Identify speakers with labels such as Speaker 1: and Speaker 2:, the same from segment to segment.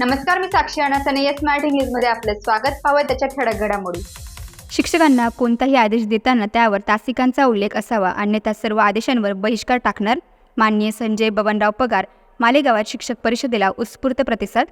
Speaker 1: नमस्कार मी साक्षी अनासने या स्मार्ट इंग्लिशमध्ये आपलं स्वागत. पाहूया त्याच्या ठळक घडामोडी.
Speaker 2: शिक्षकांना कोणताही आदेश देताना त्यावर तासिकांचा उल्लेख असावा. अन्यथा सर्व आदेशांवर बहिष्कार टाकणार माननीय संजय बबनराव पगार मालेगावात शिक्षक परिषदेला उत्स्फूर्त प्रतिसाद.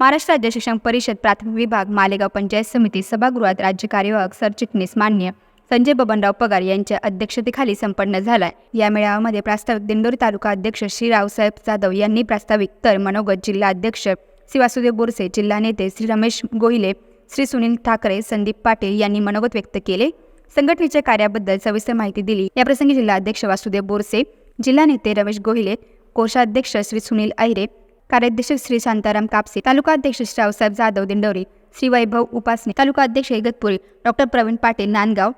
Speaker 2: महाराष्ट्र राज्य शिक्षण परिषद प्राथमिक विभाग मालेगाव पंचायत समिती सभागृहात राज्य कार्यवाहक सरचिटणीस मान्य संजय बबनराव पगार यांच्या अध्यक्षतेखाली संपन्न झाला या मेळाव्यामध्ये प्रास्ताविक दिंडोरी तालुका अध्यक्ष श्री रावसाहेब जाधव यांनी प्रास्ताविक तर मनोगत जिल्हा अध्यक्ष श्री वासुदेव बोरसे जिल्हा नेते श्री रमेश गोहिले श्री सुनील ठाकरे संदीप पाटील यांनी मनोगत व्यक्त केले. संघटनेच्या कार्याबद्दल सविस्तर माहिती दिली. याप्रसंगी जिल्हा अध्यक्ष वासुदेव बोरसे जिल्हा नेते रमेश गोहिले कोषाध्यक्ष श्री सुनील अहिरे कार्याध्यक्ष श्री शांताराम कापसे तालुका अध्यक्ष श्री रावसाहेब जाधव दिंडोरी श्री वैभव उपासने तालुका अध्यक्ष इगतपुरी डॉक्टर प्रवीण पाटील नांदगाव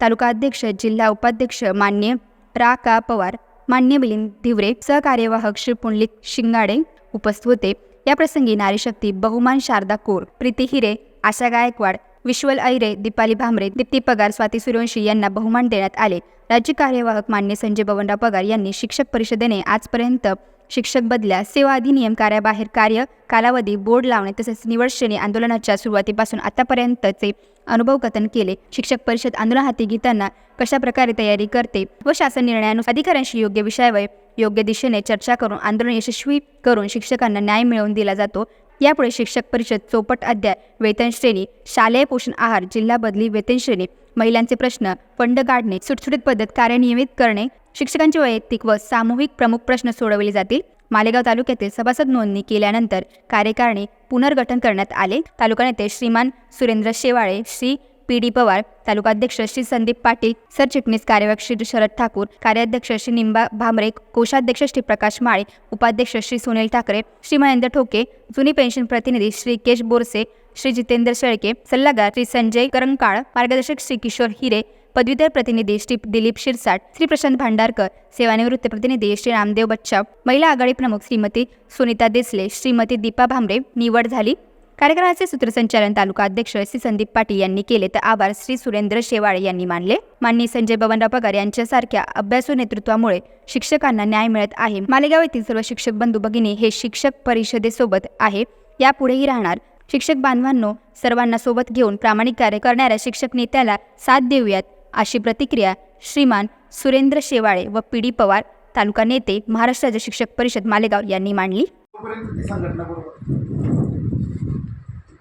Speaker 2: तालुका अध्यक्ष जिल्हा उपाध्यक्ष मान्य रा का पवार मान्य मिलिंद धिवरे सहकार्यवाहक श्री पुंडलिक शिंगाडे उपस्थित होते. याप्रसंगी नारीशक्ती बहुमान शारदा कोर प्रीती हिरे आशा गायकवाड विश्वल ऐरे दीपाली भामरे दीप्ती पगार स्वाती सूर्यवंशी यांना बहुमान देण्यात आले. राज्य कार्यवाहक मान्य संजय बवनराव पगार यांनी शिक्षक परिषदेने आजपर्यंत शिक्षक बदल्या सेवा अधिनियम कार्याबाहेर कार्य कालावधी बोर्ड लावणे तसेच निवड श्रेणी आंदोलनाच्या सुरुवातीपासून आतापर्यंतचे अनुभव कथन केले. शिक्षक परिषद आंदोलन हाती घेताना कशा प्रकारे तयारी करते व शासन निर्णयानुसार अधिकाऱ्यांशी योग्य विषयावर योग्य दिशेने चर्चा करून आंदोलन यशस्वी करून शिक्षकांना न्याय मिळवून दिला जातो यापुढे शिक्षक परिषद चौपट अध्याय वेतन श्रेणी शालेय पोषण आहार जिल्हा बदली वेतन श्रेणी महिलांचे प्रश्न फंड काढणे सुटसुटीत पद्धत कार्यान्वित करणे शिक्षकांचे वैयक्तिक व सामूहिक प्रमुख प्रश्न सोडवले जातील. मालेगाव तालुक्यातील सभासद नोंदणी केल्यानंतर कार्यकारिणी पुनर्गठन करण्यात आले. तालुका नेते श्रीमान सुरेंद्र शेवाळे श्री पी डी पवार तालुकाध्यक्ष श्री संदीप पाटील सरचिटणीस कार्यवाहक श्री शरद ठाकूर कार्याध्यक्ष श्री निंबा भामरे कोषाध्यक्ष श्री प्रकाश माळे उपाध्यक्ष श्री सुनील ठाकरे श्री महेंद्र ठोके जुनी पेन्शन प्रतिनिधी श्री केश बोरसे श्री जितेंद्र शेळके सल्लागार श्री संजय करंकाळ मार्गदर्शक श्री किशोर हिरे पदवीधर प्रतिनिधी श्री दिलीप शिरसाट श्री प्रशांत भांडारकर सेवानिवृत्त प्रतिनिधी श्री रामदेव बच्चाव महिला आघाडी प्रमुख श्रीमती सुनीता देसले श्रीमती दीपा भामरे निवड झाली. कार्यक्रमाचे सूत्रसंचालन तालुका अध्यक्ष श्री संदीप पाटील यांनी केले. तर आभार. श्री सुरेंद्र शेवाळे यांनी मानले. माननीय संजय बबनराव पगार यांच्यासारख्या अभ्यासू नेतृत्वामुळे शिक्षकांना न्याय मिळत आहे. मालेगाव येथील सर्व शिक्षक बंधू भगिनी हे शिक्षक परिषदेसोबत आहे. यापुढेही राहणार. शिक्षक बांधवांनो सर्वांना सोबत घेऊन प्रामाणिक कार्य करणाऱ्या शिक्षक नेत्याला साथ देऊयात अशी प्रतिक्रिया श्रीमान सुरेंद्र शेवाळे व पी डी पवार तालुका नेते महाराष्ट्र राज्य शिक्षक परिषद मालेगाव यांनी मांडली
Speaker 3: तोपर्यंत ती संघटना बरोबर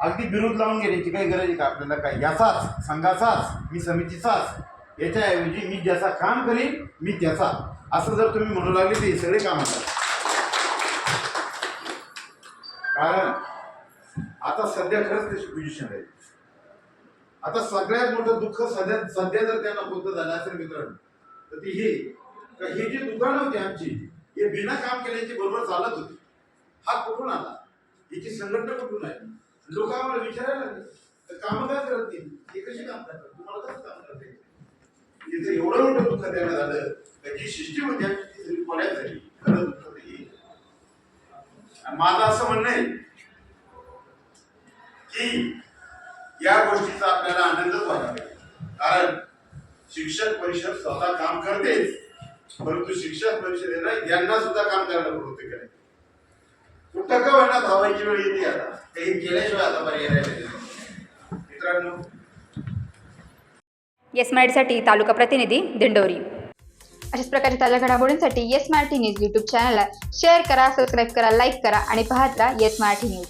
Speaker 3: अगदी विरोध लावून घेण्याची काही गरज आहे का आपल्याला काय? याचाच संघाचाच मी समितीचाच याच्याऐवजी मी ज्याचा काम करीन मी त्याचा. असं जर तुम्ही म्हणू लागले तर हे सगळे काम कारण आता सध्या खरंच त्याची पोझिशन आहे. आता सगळ्यात मोठं दुःख सध्या सध्या जर त्यांना कोणतं झालं असेल मित्रांनो तर ती हे का हे जे दुकानं होती आमची हे बिना काम केल्याची बरोबर चालत होती. हा कुठून आला? याची संघटना कुठून आहे लोक आम्हाला विचारायला लागले. तर काम काय करत नाही? हे कशी काम करतात? तुम्हाला कसं काम करता येतं इथं एवढं मोठं दुःख त्यांना झालं का जी सिस्टीम होती आमची ती सगळी पड्यात झाली. खरं दुःख नाही माझं असं म्हणणं आहे की या गोष्टीचा आपल्याला आनंदच व्हायला पाहिजे. कारण शिक्षक परिषद स्वतः काम करतेच परंतु शिक्षक परिषदेला यांना सुद्धा काम करायला प्रवृत्त करायचं कुठं का होईना धावायची वेळ येते आता. काही केल्याशिवाय आता पर्याय. मित्रांनो.
Speaker 2: येस मराठीसाठी तालुका प्रतिनिधी दिंडोरी.
Speaker 1: अशाच प्रकारच्या ताज्या घडामोडींसाठी येस मराठी न्यूज युट्यूब चॅनलला शेअर करा सबस्क्राईब करा लाईक करा आणि पाहत राहा येस मराठी न्यूज.